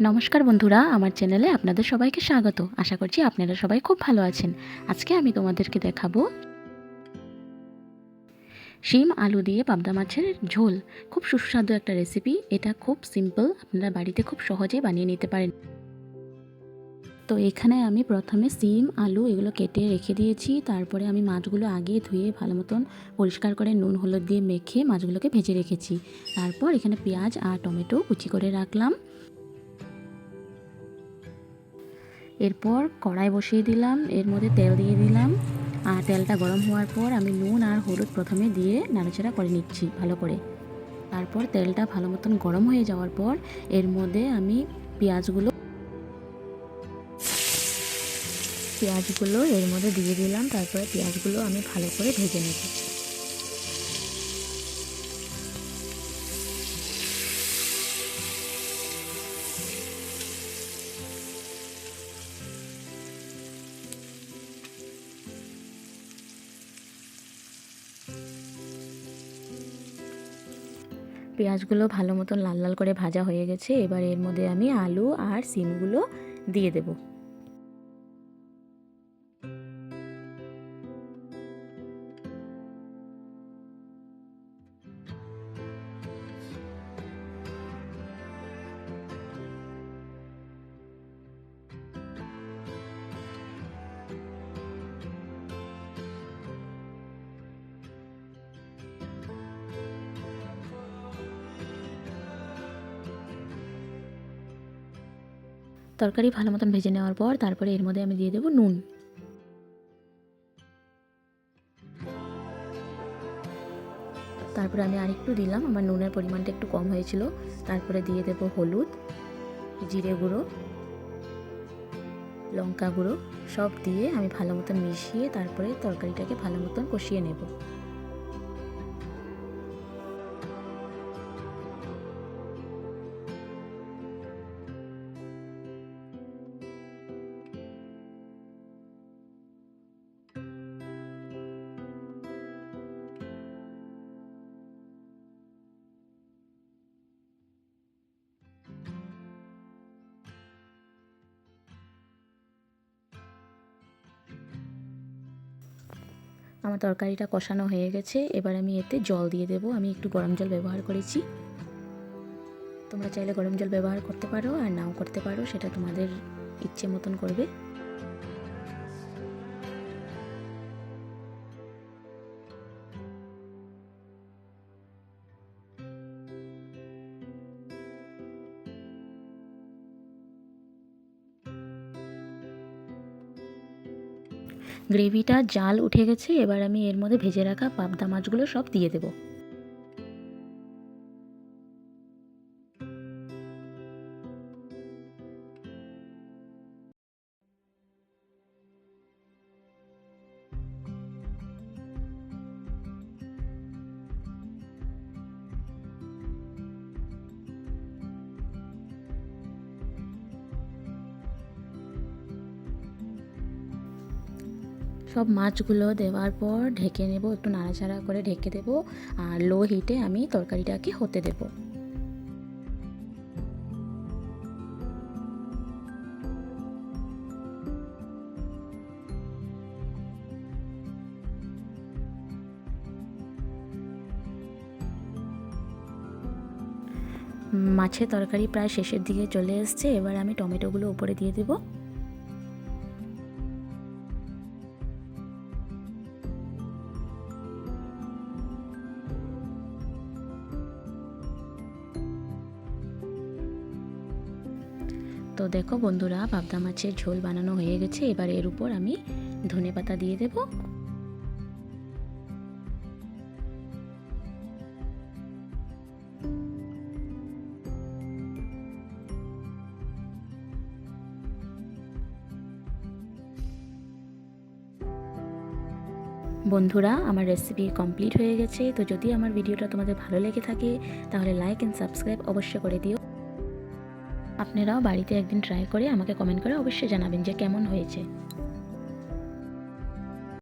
নমস্কার বন্ধুরা, আমার চ্যানেলে আপনাদের সবাইকে স্বাগত। আশা করছি আপনারা সবাই খুব ভালো আছেন। আজকে আমি তোমাদেরকে দেখাবো শিম আলু দিয়ে পাবদা মাছের ঝোল। খুব সুস্বাদু একটা রেসিপি এটা খুব সিম্পল আপনারা বাড়িতে খুব সহজে বানিয়ে নিতে পারেন। তো এখানে আমি প্রথমে সিম আলু এগুলো কেটে রেখে দিয়েছি। তারপরে আমি মাছগুলো আগে ধুয়ে ভালো মতন পরিষ্কার করে নুন, হলুদ দিয়ে মেখে মাছগুলোকে ভেজে রেখেছি। তারপর এখানে পেঁয়াজ আর টমেটো কুচি করে রাখলাম। এরপর কড়াই বসিয়ে দিলাম, এর মধ্যে তেল দিয়ে দিলাম। আর তেলটা গরম হওয়ার পর আমি নুন আর হলুদ প্রথমে দিয়ে নাড়াচাড়া করে নিচ্ছি ভালো করে। তারপর তেলটা ভালো মতন গরম হয়ে যাওয়ার পর এর মধ্যে আমি পেঁয়াজগুলো পেঁয়াজগুলো এর মধ্যে দিয়ে দিলাম, তারপরে পেঁয়াজগুলো আমি ভালো করে ভেজে নেব পেঁয়াজগুলো ভালো মতন লাল লাল করে ভাজা হয়ে গেছে। এবার এর মধ্যে আমি আলু আর সিমগুলো দিয়ে দেব। তরকারি ভালো মতন ভেজে নেওয়ার পর তারপরে এর মধ্যে আমি দিয়ে দেবো নুন। তারপরে আমি আরেকটু দিলাম, আমার নুনের পরিমাণটা একটু কম হয়েছিল। তারপরে দিয়ে দেবো হলুদ, জিরে গুঁড়ো, লঙ্কা গুঁড়ো, সব দিয়ে আমি ভালো মতন মিশিয়ে তারপরে তরকারিটাকে ভালো মতন কষিয়ে নেব। আমার তরকারিটা কষানো হয়ে গেছে। এবার আমি এতে জল দিয়ে দেবো। আমি একটু গরম জল ব্যবহার করেছি। তোমরা চাইলে গরম জল ব্যবহার করতে পারো আর নাও করতে পারো, সেটা তোমাদের ইচ্ছে মতন করবে। গ্রেভিটা জাল উঠে গেছে, এবার আমি এর মধ্যে ভেজে রাখা পাবদা মাছগুলো সব দিয়ে দেবো। সব মাছগুলো দেওয়ার পর ঢেকে নেব, একটু নাড়াচাড়া করে ঢেকে দেব আর লো হিটে আমি তরকারিটাকে হতে দেব। মাছের তরকারি প্রায় শেষের দিকে চলে এসছে, এবার আমি টমেটোগুলো উপরে দিয়ে দেবো। তো দেখো বন্ধুরা, পাবদা মাছের ঝোল বানানো হয়ে গেছে। এবার এর উপর আমি ধনে পাতা দিয়ে দেব। বন্ধুরা, আমার রেসিপি কমপ্লিট হয়ে গেছে। তো যদি আমার ভিডিওটা তোমাদের ভালো লেগে থাকে, তাহলে লাইক অ্যান্ড সাবস্ক্রাইব অবশ্যই করে দিও। আপনারাও বাড়িতে একদিন ট্রাই করে আমাকে কমেন্ট করে অবশ্যই জানাবেন যে কেমন হয়েছে।